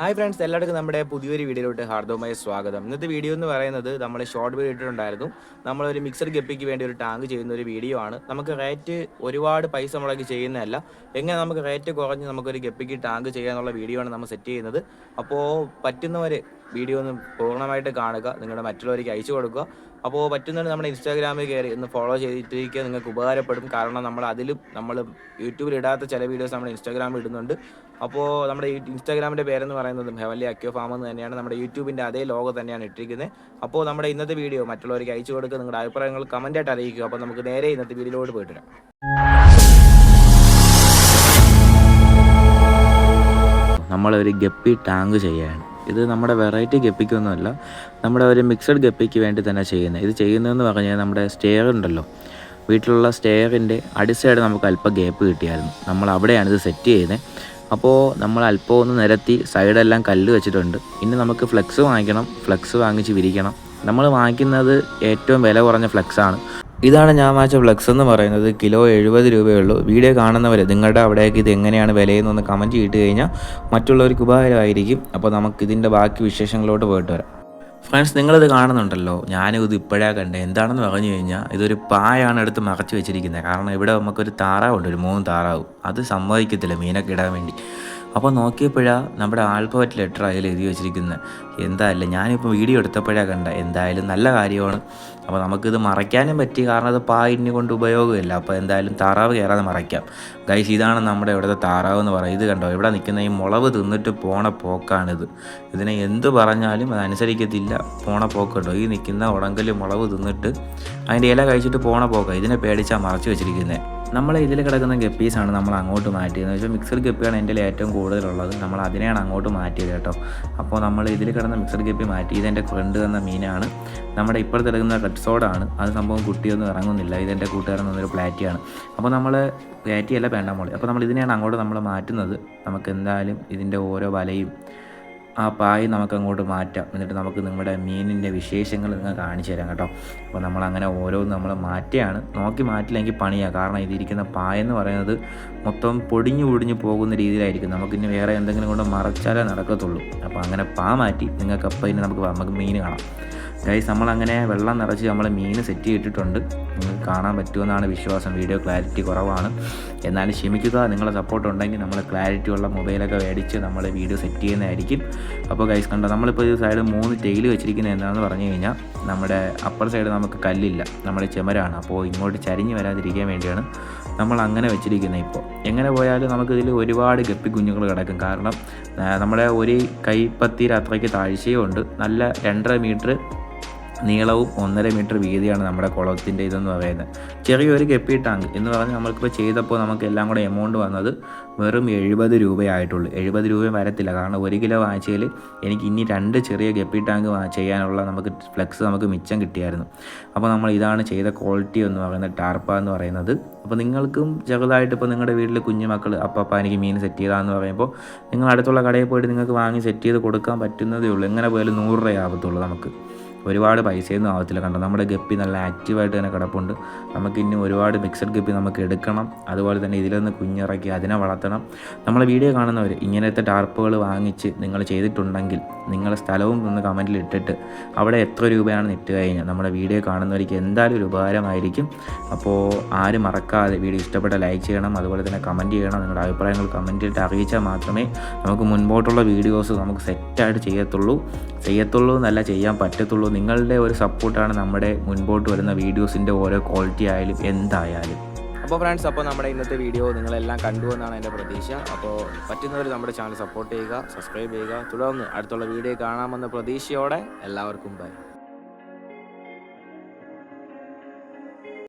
Hi friends എല്ലാവർക്കും നമ്മുടെ പുതിയൊരു വീഡിയോയിലോട്ട് ഹാർദവമായ സ്വാഗതം. ഇന്നത്തെ വീഡിയോ എന്ന് പറയുന്നത് നമ്മൾ ഷോർട്ട് വീഡിയോ ഇട്ടിട്ടുണ്ടായിരുന്നു. നമ്മളൊരു മിക്സർ ഗപ്പിക്ക് വേണ്ടി ഒരു ടാങ്ക് ചെയ്യുന്ന ഒരു വീഡിയോ ആണ്. നമുക്ക് റേറ്റ് ഒരുപാട് പൈസ മുടക്കി ചെയ്യുന്നതല്ല. എങ്ങനെ നമുക്ക് റേറ്റ് കുറഞ്ഞ് നമുക്കൊരു ഗപ്പിക്ക് ടാങ്ക് ചെയ്യാന്നുള്ള വീഡിയോ ആണ് നമ്മൾ സെറ്റ് ചെയ്യുന്നത്. അപ്പോൾ പറ്റുന്നവർ വീഡിയോ ഒന്ന് പൂർണമായിട്ട് കാണുക നിങ്ങളുടെ മറ്റുള്ളവർക്ക് അയച്ചു കൊടുക്കുക. അപ്പോൾ പറ്റുന്നുണ്ട് നമ്മുടെ ഇൻസ്റ്റാഗ്രാമിൽ കയറി ഒന്ന് ഫോളോ ചെയ്തിട്ടിരിക്കുക നിങ്ങൾക്ക് ഉപകാരപ്പെടും. കാരണം നമ്മൾ അതിലും നമ്മൾ യൂട്യൂബിൽ ഇടാത്ത ചില വീഡിയോസ് നമ്മൾ ഇൻസ്റ്റാഗ്രാമിൽ ഇടുന്നുണ്ട്. അപ്പോൾ നമ്മുടെ ഇൻസ്റ്റാഗ്രാമിന്റെ പേരെന്ന് പറയുന്നത് ഹെവൻലി അക്യോ ഫാം എന്ന് തന്നെയാണ് നമ്മുടെ യൂട്യൂബിന്റെ അതേ ലോഗോ തന്നെയാണ് ഇട്ടിരിക്കുന്നത്. അപ്പോൾ നമ്മുടെ ഇന്നത്തെ വീഡിയോ മറ്റുള്ളവർക്ക് അയച്ചു കൊടുക്കുക നിങ്ങളുടെ അഭിപ്രായങ്ങൾ കമന്റായിട്ട് അറിയിക്കുക. അപ്പോൾ നമുക്ക് നേരെ ഇന്നത്തെ വീഡിയോയിലോട്ട് പോയിട്ട് വരാം. നമ്മളൊരു ഗപ്പി ടാങ്ക് ചെയ്യാണ് ഇത് നമ്മുടെ വെറൈറ്റി ഗപ്പിക്കൊന്നുമല്ല. നമ്മുടെ ഒരു മിക്സഡ് ഗപ്പിക്ക് വേണ്ടി തന്നെ ചെയ്യുന്നത്. ഇത് ചെയ്യുന്നതെന്ന് പറഞ്ഞാൽ നമ്മുടെ സ്റ്റെയർ ഉണ്ടല്ലോ. വീട്ടിലുള്ള സ്റ്റെയറിന്റെ അടിസൈഡ് നമുക്ക് അല്പം ഗ്യാപ്പ് കിട്ടിയായിരുന്നു. നമ്മൾ അവിടെയാണ് ഇത് സെറ്റ് ചെയ്യുന്നത്. അപ്പോൾ നമ്മൾ അല്പം ഒന്ന് നിരത്തി സൈഡെല്ലാം കല്ല് വെച്ചിട്ടുണ്ട്. ഇനി നമുക്ക് ഫ്ലെക്സ് വാങ്ങിക്കണം. ഫ്ലെക്സ് വാങ്ങിച്ച് വിരിക്കണം. നമ്മൾ വാങ്ങിക്കുന്നത് ഏറ്റവും വില കുറഞ്ഞ ഫ്ലെക്സാണ് ഇതാണ് ഞാൻ വാങ്ങിച്ച ഫ്ലക്സ് എന്ന് പറയുന്നത്. കിലോ എഴുപത് രൂപയുള്ളൂ വീഡിയോ കാണുന്നവർ നിങ്ങളുടെ അവിടേക്ക് ഇത് എങ്ങനെയാണ് വിലയെന്നൊന്ന് കമന്റ് ചെയ്തിട്ട് കഴിഞ്ഞാൽ മറ്റുള്ളവർക്ക് ഉപകാരമായിരിക്കും. അപ്പോൾ നമുക്ക് ഇതിന്റെ ബാക്കി വിശേഷങ്ങളോട്ട് പോയിട്ട് വരാം. ഫ്രണ്ട്സ് നിങ്ങളിത് കാണുന്നുണ്ടല്ലോ. ഞാനും ഇത് ഇപ്പോഴാണ് കണ്ടത് എന്താണെന്ന് പറഞ്ഞു കഴിഞ്ഞാൽ ഇതൊരു പായാണ് എടുത്ത് മറച്ചു വെച്ചിരിക്കുന്നത് കാരണം ഇവിടെ നമുക്കൊരു താറാവുണ്ട് ഒരു മൂന്ന് താറാവ്. അത് സമ്മതിക്കത്തില്ല മീനൊക്കെ ഇടാൻ വേണ്ടി. അപ്പോൾ നോക്കിയപ്പോഴാണ് നമ്മുടെ ആൽഫബറ്റ് ലെറ്റർ അതിൽ എഴുതി വെച്ചിരിക്കുന്നത്. എന്തായാലും ഞാനിപ്പോൾ വീഡിയോ എടുത്തപ്പോഴാണ് കണ്ട എന്തായാലും നല്ല കാര്യമാണ്. അപ്പോൾ നമുക്കിത് മറയ്ക്കാനും പറ്റി. കാരണം അത് പായിന് കൊണ്ട് ഉപയോഗമില്ല. അപ്പോൾ എന്തായാലും താറാവ് കയറാതെ മറയ്ക്കാം. ഗൈസ് ഇതാണ് നമ്മുടെ ഇവിടുത്തെ താറാവ് എന്ന് പറയുന്നത്. ഇത് കണ്ടോ? ഇവിടെ നിൽക്കുന്ന ഈ മുളവ് തിന്നിട്ട് പോണ പോക്കാണിത്. ഇതിനെ എന്ത് പറഞ്ഞാലും അത് അനുസരിക്കത്തില്ല. പോണ പോക്കുണ്ടോ? ഈ നിൽക്കുന്ന ഉടങ്കൽ മുളവ് തിന്നിട്ട് അതിന്റെ ഇല കഴിച്ചിട്ട് പോണ പോക്ക. ഇതിനെ പേടിച്ചാൽ മറച്ചു വെച്ചിരിക്കുന്നത് നമ്മൾ ഇതിൽ കിടക്കുന്ന ഗപ്പീസാണ് നമ്മൾ അങ്ങോട്ട് മാറ്റിയത്. എന്ന് വെച്ചാൽ മിക്സഡ് ഗപ്പിയാണ് എന്റെ ഏറ്റവും കൂടുതലുള്ളത്. നമ്മൾ അതിനെയാണ് അങ്ങോട്ട് മാറ്റിയത് കേട്ടോ. അപ്പോൾ നമ്മൾ ഇതിൽ കിടന്ന മിക്സഡ് ഗപ്പി മാറ്റി. ഇതെന്റെ ഫ്രണ്ട് തന്ന മീനാണ്. നമ്മുടെ ഇപ്പോഴത്തെ എടുക്കുന്ന റെഡ് സോഡാണ് അത് സംഭവം കുട്ടിയൊന്നും ഇറങ്ങുന്നില്ല. ഇതെന്റെ കൂട്ടുകാരൻ തന്നൊരു പ്ലാറ്റിയാണ് അപ്പോൾ നമ്മൾ പ്ലാറ്റിയല്ല വേണ്ട മോളി. അപ്പോൾ നമ്മൾ ഇതിനെയാണ് അങ്ങോട്ട് നമ്മൾ മാറ്റുന്നത്. നമുക്ക് എന്തായാലും ഇതിന്റെ ഓരോ വലയും ആ പായ് നമുക്ക് അങ്ങോട്ട് മാറ്റാം. എന്നിട്ട് നമുക്ക് നിങ്ങളുടെ മീനിന്റെ വിശേഷങ്ങൾ നിങ്ങൾ കാണിച്ചു തരാം കേട്ടോ. അപ്പോൾ നമ്മൾ അങ്ങനെ ഓരോന്ന് നമ്മൾ മാറ്റിയാണ് നോക്കി മാറ്റില്ലെങ്കിൽ പണിയാണ് കാരണം ഇതിരിക്കുന്ന പായെന്ന് പറയുന്നത് മൊത്തം പൊടിഞ്ഞു പൊടിഞ്ഞു പോകുന്ന രീതിയിലായിരിക്കും. നമുക്ക് വേറെ എന്തെങ്കിലും കൊണ്ട് മറച്ചാലേ നടക്കത്തുള്ളൂ. അപ്പോൾ അങ്ങനെ പാ മാറ്റി നിങ്ങൾക്ക് അപ്പം ഇനി നമുക്ക് നമുക്ക് മീൻ കാണാം. ഗൈസ് നമ്മളങ്ങനെ വെള്ളം നിറച്ച് നമ്മൾ മീൻ സെറ്റ് ചെയ്തിട്ടുണ്ട്. നിങ്ങൾക്ക് കാണാൻ പറ്റുമെന്നാണ് വിശ്വാസം. വീഡിയോ ക്ലാരിറ്റി കുറവാണ്. എന്നാലും ക്ഷമിക്കുക നിങ്ങളെ സപ്പോർട്ട് ഉണ്ടെങ്കിൽ നമ്മൾ ക്ലാരിറ്റി ഉള്ള മൊബൈലൊക്കെ മേടിച്ച് നമ്മൾ വീഡിയോ സെറ്റ് ചെയ്യുന്നതായിരിക്കും. അപ്പോൾ ഗൈസ് കണ്ടോ നമ്മളിപ്പോൾ ഈ സൈഡ് മൂന്ന് ടെയിൽ വെച്ചിരിക്കുന്നത് എന്താണെന്ന് പറഞ്ഞു കഴിഞ്ഞാൽ നമ്മുടെ അപ്പർ സൈഡ് നമുക്ക് കല്ലില്ല. നമ്മുടെ ചെമരാണ്. അപ്പോൾ ഇങ്ങോട്ട് ചരിഞ്ഞ് വരാതിരിക്കാൻ വേണ്ടിയാണ് നമ്മൾ അങ്ങനെ വെച്ചിരിക്കുന്നത് ഇപ്പോൾ എങ്ങനെ പോയാലും നമുക്കിതിൽ ഒരുപാട് ഗപ്പി കുഞ്ഞുങ്ങൾ കിടക്കും. കാരണം നമ്മുടെ ഒരു കൈപ്പത്തിയിൽ അത്രയ്ക്ക് താഴ്ചയും ഉണ്ട് നല്ല രണ്ടര മീറ്റർ നീളവും ഒന്നര മീറ്റർ വീതിയാണ് നമ്മുടെ കുളത്തിന്റെ ഇതെന്ന് പറയുന്നത്. ചെറിയൊരു ഗപ്പി ടാങ്ക് എന്ന് പറഞ്ഞ് നമ്മൾക്കിപ്പോൾ ചെയ്തപ്പോൾ നമുക്ക് എല്ലാം കൂടെ എമൗണ്ട് വന്നത് വെറും എഴുപത് രൂപയായിട്ടുള്ളൂ. എഴുപത് രൂപയും വരത്തില്ല. കാരണം ഒരു കിലോ വാങ്ങിച്ചതിൽ എനിക്ക് ഇനി രണ്ട് ചെറിയ ഗപ്പി ടാങ്ക് ചെയ്യാനുള്ള നമുക്ക് ഫ്ലെക്സ് നമുക്ക് മിച്ചം കിട്ടിയായിരുന്നു. അപ്പോൾ നമ്മൾ ഇതാണ് ചെയ്ത ക്വാളിറ്റി എന്ന് പറയുന്നത് ടാർപ്പ എന്ന് പറയുന്നത്. അപ്പോൾ നിങ്ങൾക്കും ചെറുതായിട്ട് ഇപ്പോൾ നിങ്ങളുടെ വീട്ടിൽ കുഞ്ഞുമക്കൾ അപ്പപ്പ എനിക്ക് മീൻ സെറ്റ് ചെയ്താന്ന് പറയുമ്പോൾ നിങ്ങൾ അടുത്തുള്ള കടയിൽ പോയിട്ട് നിങ്ങൾക്ക് വാങ്ങി സെറ്റ് ചെയ്ത് കൊടുക്കാൻ പറ്റുന്നതേ ഉള്ളൂ. എങ്ങനെ പോയാലും നൂറ് രൂപ ആവത്തുള്ളൂ നമുക്ക്. ഒരുപാട് പൈസയൊന്നും ആവത്തില്ല. കണ്ടോ? നമ്മുടെ ഗപ്പി നല്ല ആക്റ്റീവായിട്ട് തന്നെ കിടപ്പുണ്ട്. നമുക്ക് ഇനി ഒരുപാട് മിക്സഡ് ഗപ്പി നമുക്ക് എടുക്കണം. അതുപോലെ തന്നെ ഇതിലൊന്ന് കുഞ്ഞിറക്കി അതിനെ വളർത്തണം. നമ്മളെ വീഡിയോ കാണുന്നവർ ഇങ്ങനത്തെ ടാർപ്പുകൾ വാങ്ങിച്ച് നിങ്ങൾ ചെയ്തിട്ടുണ്ടെങ്കിൽ നിങ്ങളുടെ സ്ഥലവും ഒന്ന് കമന്റിൽ ഇട്ടിട്ട് അവിടെ എത്ര രൂപയാണ് ഇട്ട് കഴിഞ്ഞാൽ നമ്മുടെ വീഡിയോ കാണുന്നവർക്ക് എന്തായാലും ഒരു ഉപകാരമായിരിക്കും. അപ്പോൾ ആരും മറക്കാതെ വീഡിയോ ഇഷ്ടപ്പെട്ട ലൈക്ക് ചെയ്യണം. അതുപോലെ തന്നെ കമന്റ് ചെയ്യണം. നിങ്ങളുടെ അഭിപ്രായങ്ങൾ കമന്റിട്ട് അറിയിച്ചാൽ മാത്രമേ നമുക്ക് മുൻപോട്ടുള്ള വീഡിയോസ് നമുക്ക് സെറ്റായിട്ട് ചെയ്യത്തുള്ളൂ. ചെയ്യത്തുള്ളൂ എന്നല്ല ചെയ്യാൻ പറ്റത്തുള്ളൂ നിങ്ങളുടെ ഒരു സപ്പോർട്ടാണ് നമ്മുടെ മുൻപോട്ട് വരുന്ന വീഡിയോസിന്റെ ഓരോ ക്വാളിറ്റി ആയാലും എന്തായാലും. അപ്പോൾ ഫ്രണ്ട്സ് അപ്പോൾ നമ്മുടെ ഇന്നത്തെ വീഡിയോ നിങ്ങളെല്ലാം കണ്ടു എന്നാണ് എന്റെ പ്രതീക്ഷ. അപ്പോൾ പറ്റുന്നവർ നമ്മുടെ ചാനൽ സപ്പോർട്ട് ചെയ്യുക സബ്സ്ക്രൈബ് ചെയ്യുക. തുടർന്ന് അടുത്തുള്ള വീഡിയോ കാണാമെന്ന പ്രതീക്ഷയോടെ എല്ലാവർക്കും ബൈ